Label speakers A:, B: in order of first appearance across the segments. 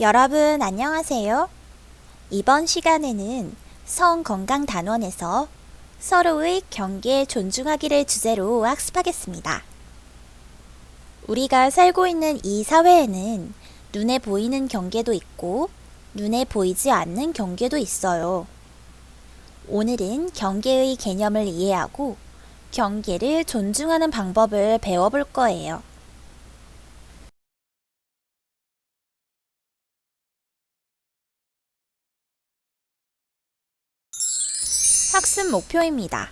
A: 여러분 안녕하세요. 이번 시간에는 성건강 단원에서 서로의 경계 존중하기를 주제로 학습하겠습니다. 우리가 살고 있는 이 사회에는 눈에 보이는 경계도 있고 눈에 보이지 않는 경계도 있어요. 오늘은 경계의 개념을 이해하고 경계를 존중하는 방법을 배워볼 거예요. 학습 목표입니다.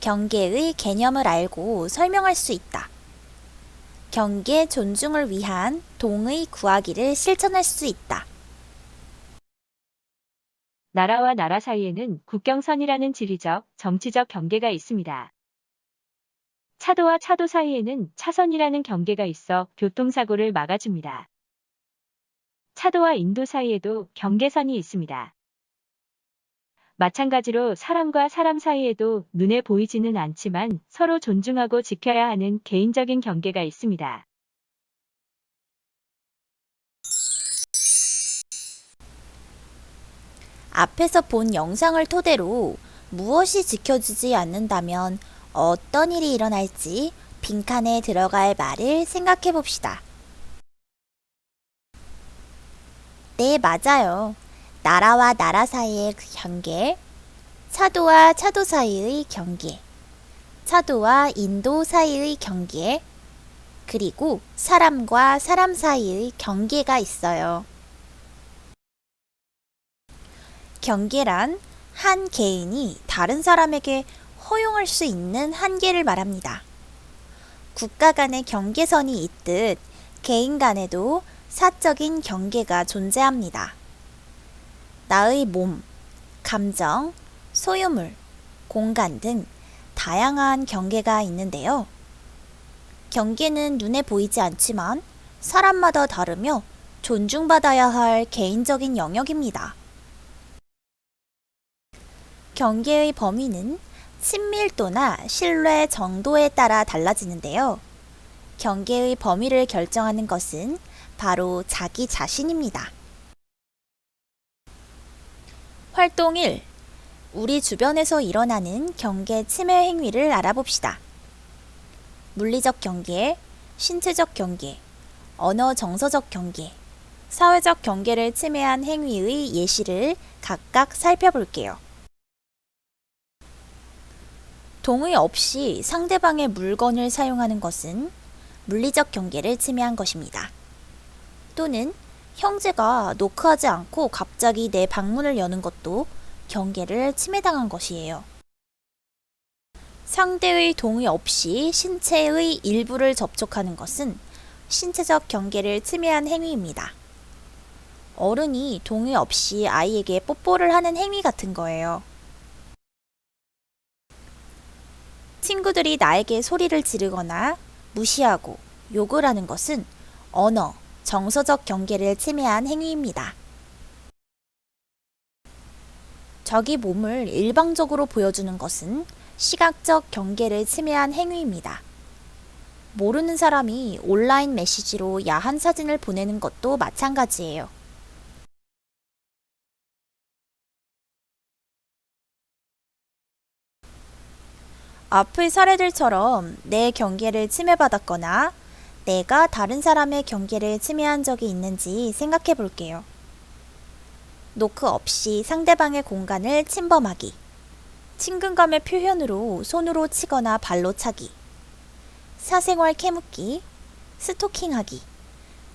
A: 경계의 개념을 알고 설명할 수 있다. 경계 존중을 위한 동의 구하기를 실천할 수 있다.
B: 나라와 나라 사이에는 국경선이라는 지리적, 정치적 경계가 있습니다. 차도와 차도 사이에는 차선이라는 경계가 있어 교통사고를 막아줍니다. 차도와 인도 사이에도 경계선이 있습니다. 마찬가지로 사람과 사람 사이에도 눈에 보이지는 않지만 서로 존중하고 지켜야 하는 개인적인 경계가 있습니다.
A: 앞에서 본 영상을 토대로 무엇이 지켜지지 않는다면 어떤 일이 일어날지 빈칸에 들어갈 말을 생각해 봅시다. 네, 맞아요. 나라와 나라 사이의 그 경계, 차도와 차도 사이의 경계, 차도와 인도 사이의 경계, 그리고 사람과 사람 사이의 경계가 있어요. 경계란 한 개인이 다른 사람에게 허용할 수 있는 한계를 말합니다. 국가 간의 경계선이 있듯 개인 간에도 사적인 경계가 존재합니다. 나의 몸, 감정, 소유물, 공간 등 다양한 경계가 있는데요. 경계는 눈에 보이지 않지만 사람마다 다르며 존중받아야 할 개인적인 영역입니다. 경계의 범위는 친밀도나 신뢰 정도에 따라 달라지는데요. 경계의 범위를 결정하는 것은 바로 자기 자신입니다. 활동 1. 우리 주변에서 일어나는 경계 침해 행위를 알아봅시다. 물리적 경계, 신체적 경계, 언어 정서적 경계, 사회적 경계를 침해한 행위의 예시를 각각 살펴볼게요. 동의 없이 상대방의 물건을 사용하는 것은 물리적 경계를 침해한 것입니다. 또는 형제가 노크하지 않고 갑자기 내 방문을 여는 것도 경계를 침해당한 것이에요. 상대의 동의 없이 신체의 일부를 접촉하는 것은 신체적 경계를 침해한 행위입니다. 어른이 동의 없이 아이에게 뽀뽀를 하는 행위 같은 거예요. 친구들이 나에게 소리를 지르거나 무시하고 욕을 하는 것은 언어, 정서적 경계를 침해한 행위입니다. 자기 몸을 일방적으로 보여주는 것은 시각적 경계를 침해한 행위입니다. 모르는 사람이 온라인 메시지로 야한 사진을 보내는 것도 마찬가지예요. 앞의 사례들처럼 내 경계를 침해받았거나 내가 다른 사람의 경계를 침해한 적이 있는지 생각해 볼게요. 노크 없이 상대방의 공간을 침범하기. 친근감의 표현으로 손으로 치거나 발로 차기. 사생활 캐묻기. 스토킹하기.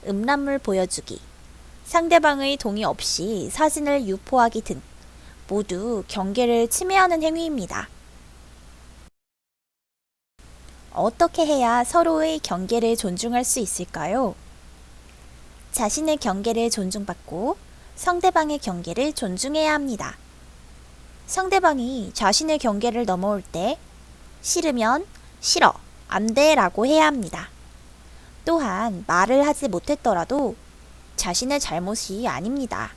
A: 음란물 보여주기. 상대방의 동의 없이 사진을 유포하기 등 모두 경계를 침해하는 행위입니다. 어떻게 해야 서로의 경계를 존중할 수 있을까요? 자신의 경계를 존중받고 상대방의 경계를 존중해야 합니다. 상대방이 자신의 경계를 넘어올 때 싫으면 싫어, 안 돼 라고 해야 합니다. 또한 말을 하지 못했더라도 자신의 잘못이 아닙니다.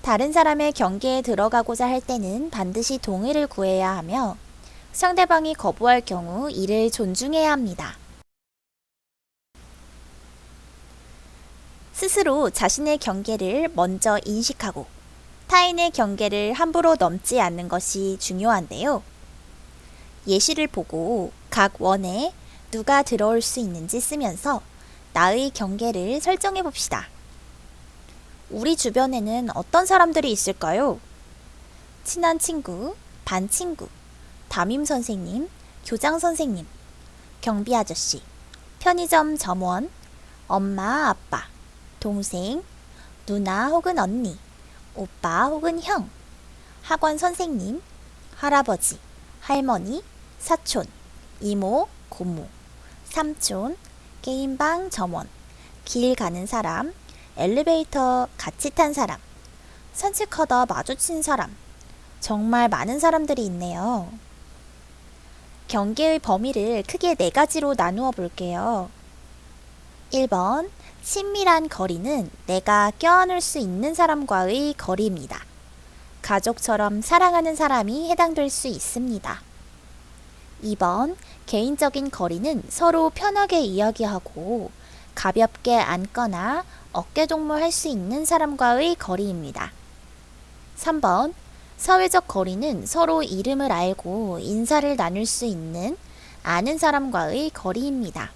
A: 다른 사람의 경계에 들어가고자 할 때는 반드시 동의를 구해야 하며 상대방이 거부할 경우 이를 존중해야 합니다. 스스로 자신의 경계를 먼저 인식하고 타인의 경계를 함부로 넘지 않는 것이 중요한데요. 예시를 보고 각 원에 누가 들어올 수 있는지 쓰면서 나의 경계를 설정해 봅시다. 우리 주변에는 어떤 사람들이 있을까요? 친한 친구, 반 친구, 담임 선생님, 교장 선생님, 경비 아저씨, 편의점 점원, 엄마, 아빠, 동생, 누나 혹은 언니, 오빠 혹은 형, 학원 선생님, 할아버지, 할머니, 사촌, 이모, 고모, 삼촌, 게임방 점원, 길 가는 사람, 엘리베이터 같이 탄 사람, 산책하다 마주친 사람, 정말 많은 사람들이 있네요. 경계의 범위를 크게 네 가지로 나누어 볼게요. 1번, 친밀한 거리는 내가 껴안을 수 있는 사람과의 거리입니다. 가족처럼 사랑하는 사람이 해당될 수 있습니다. 2번, 개인적인 거리는 서로 편하게 이야기하고 가볍게 앉거나 어깨 동무할 수 있는 사람과의 거리입니다. 3번, 사회적 거리는 서로 이름을 알고 인사를 나눌 수 있는 아는 사람과의 거리입니다.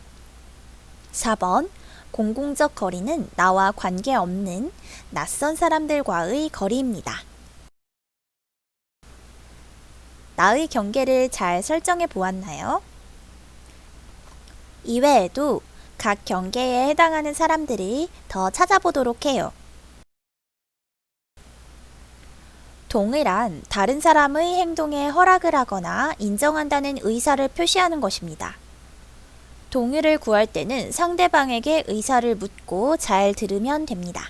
A: 4번, 공공적 거리는 나와 관계없는 낯선 사람들과의 거리입니다. 나의 경계를 잘 설정해 보았나요? 이외에도 각 경계에 해당하는 사람들을 더 찾아보도록 해요. 동의란 다른 사람의 행동에 허락을 하거나 인정한다는 의사를 표시하는 것입니다. 동의를 구할 때는 상대방에게 의사를 묻고 잘 들으면 됩니다.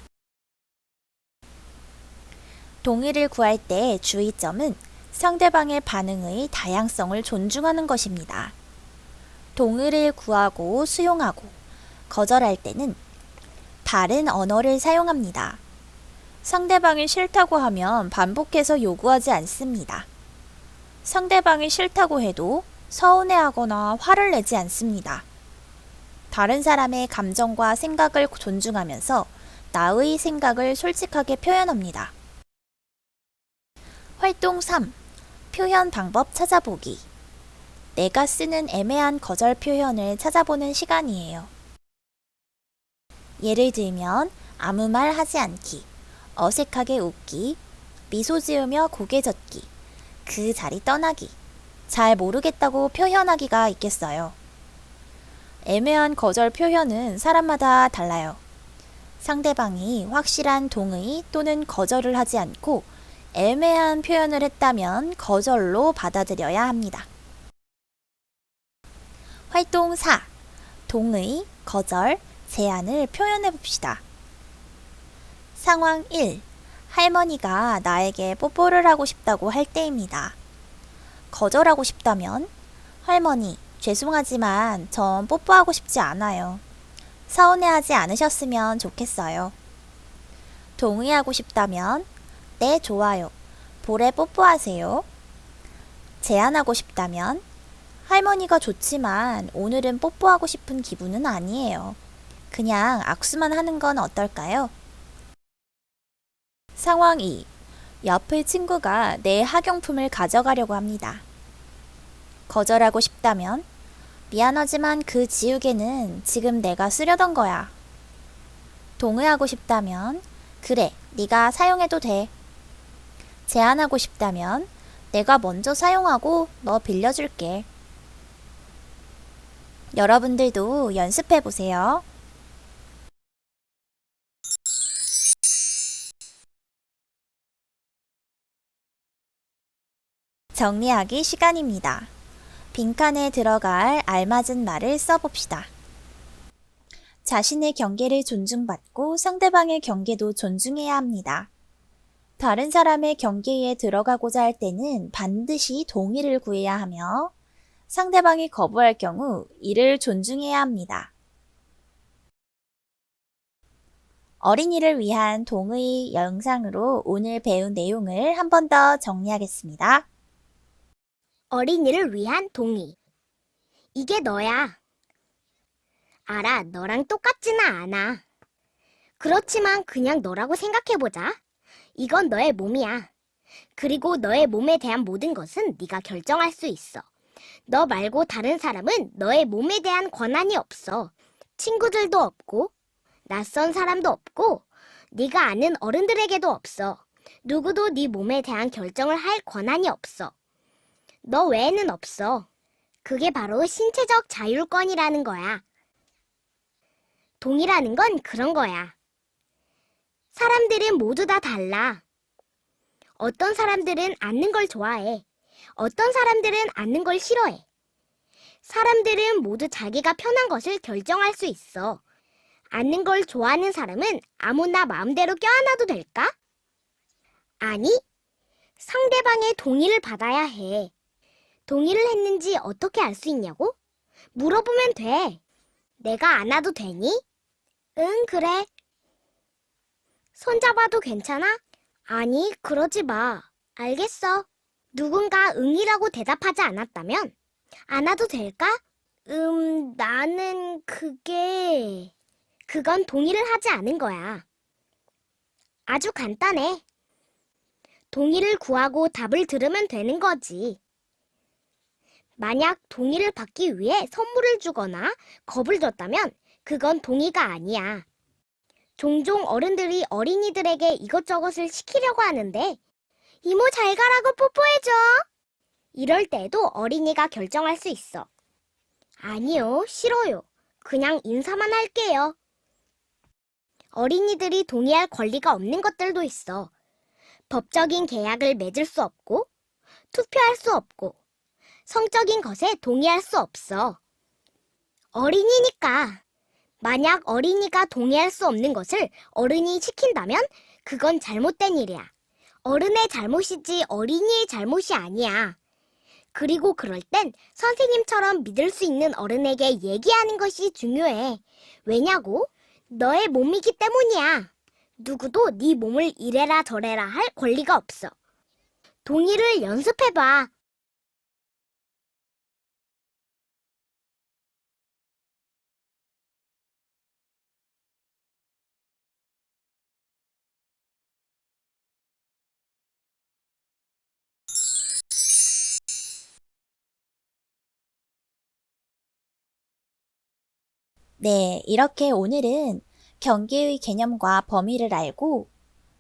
A: 동의를 구할 때 주의점은 상대방의 반응의 다양성을 존중하는 것입니다. 동의를 구하고 수용하고 거절할 때는 다른 언어를 사용합니다. 상대방이 싫다고 하면 반복해서 요구하지 않습니다. 상대방이 싫다고 해도 서운해하거나 화를 내지 않습니다. 다른 사람의 감정과 생각을 존중하면서 나의 생각을 솔직하게 표현합니다. 활동 3. 표현 방법 찾아보기. 내가 쓰는 애매한 거절 표현을 찾아보는 시간이에요. 예를 들면, 아무 말 하지 않기, 어색하게 웃기, 미소 지으며 고개 젓기, 그 자리 떠나기, 잘 모르겠다고 표현하기가 있겠어요. 애매한 거절 표현은 사람마다 달라요. 상대방이 확실한 동의 또는 거절을 하지 않고 애매한 표현을 했다면 거절로 받아들여야 합니다. 활동 4. 동의, 거절, 제안을 표현해 봅시다. 상황 1. 할머니가 나에게 뽀뽀를 하고 싶다고 할 때입니다. 거절하고 싶다면 할머니, 죄송하지만 전 뽀뽀하고 싶지 않아요. 서운해하지 않으셨으면 좋겠어요. 동의하고 싶다면 네, 좋아요. 볼에 뽀뽀하세요. 제안하고 싶다면 할머니가 좋지만 오늘은 뽀뽀하고 싶은 기분은 아니에요. 그냥 악수만 하는 건 어떨까요? 상황 2. 옆의 친구가 내 학용품을 가져가려고 합니다. 거절하고 싶다면 미안하지만 그 지우개는 지금 내가 쓰려던 거야. 동의하고 싶다면 그래, 네가 사용해도 돼. 제안하고 싶다면 내가 먼저 사용하고 너 빌려줄게. 여러분들도 연습해 보세요. 정리하기 시간입니다. 빈칸에 들어갈 알맞은 말을 써봅시다. 자신의 경계를 존중받고 상대방의 경계도 존중해야 합니다. 다른 사람의 경계에 들어가고자 할 때는 반드시 동의를 구해야 하며 상대방이 거부할 경우 이를 존중해야 합니다. 어린이를 위한 동의 영상으로 오늘 배운 내용을 한 번 더 정리하겠습니다.
C: 어린이를 위한 동의. 이게 너야. 알아, 너랑 똑같지는 않아. 그렇지만 그냥 너라고 생각해보자. 이건 너의 몸이야. 그리고 너의 몸에 대한 모든 것은 네가 결정할 수 있어. 너 말고 다른 사람은 너의 몸에 대한 권한이 없어. 친구들도 없고, 낯선 사람도 없고, 네가 아는 어른들에게도 없어. 누구도 네 몸에 대한 결정을 할 권한이 없어. 너 외에는 없어. 그게 바로 신체적 자율권이라는 거야. 동이라는 건 그런 거야. 사람들은 모두 다 달라. 어떤 사람들은 앉는 걸 좋아해. 어떤 사람들은 앉는 걸 싫어해. 사람들은 모두 자기가 편한 것을 결정할 수 있어. 앉는 걸 좋아하는 사람은 아무나 마음대로 껴안아도 될까? 아니, 상대방의 동의를 받아야 해. 동의를 했는지 어떻게 알 수 있냐고? 물어보면 돼. 내가 안아도 되니? 응, 그래. 손잡아도 괜찮아? 아니, 그러지 마. 알겠어. 누군가 응이라고 대답하지 않았다면 안아도 될까? 음, 나는 그게 그건 동의를 하지 않은 거야. 아주 간단해. 동의를 구하고 답을 들으면 되는 거지. 만약 동의를 받기 위해 선물을 주거나 겁을 줬다면 그건 동의가 아니야. 종종 어른들이 어린이들에게 이것저것을 시키려고 하는데 이모 잘 가라고 뽀뽀해줘. 이럴 때도 어린이가 결정할 수 있어. 아니요, 싫어요. 그냥 인사만 할게요. 어린이들이 동의할 권리가 없는 것들도 있어. 법적인 계약을 맺을 수 없고, 투표할 수 없고, 성적인 것에 동의할 수 없어. 어린이니까. 만약 어린이가 동의할 수 없는 것을 어른이 시킨다면 그건 잘못된 일이야. 어른의 잘못이지 어린이의 잘못이 아니야. 그리고 그럴 땐 선생님처럼 믿을 수 있는 어른에게 얘기하는 것이 중요해. 왜냐고? 너의 몸이기 때문이야. 누구도 네 몸을 이래라 저래라 할 권리가 없어. 동의를 연습해봐.
A: 네, 이렇게 오늘은 경계의 개념과 범위를 알고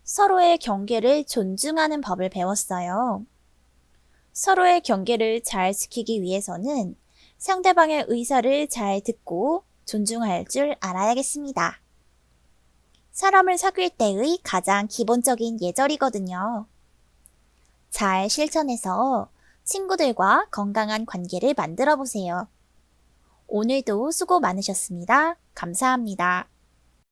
A: 서로의 경계를 존중하는 법을 배웠어요. 서로의 경계를 잘 지키기 위해서는 상대방의 의사를 잘 듣고 존중할 줄 알아야겠습니다. 사람을 사귈 때의 가장 기본적인 예절이거든요. 잘 실천해서 친구들과 건강한 관계를 만들어 보세요. 오늘도 수고 많으셨습니다. 감사합니다.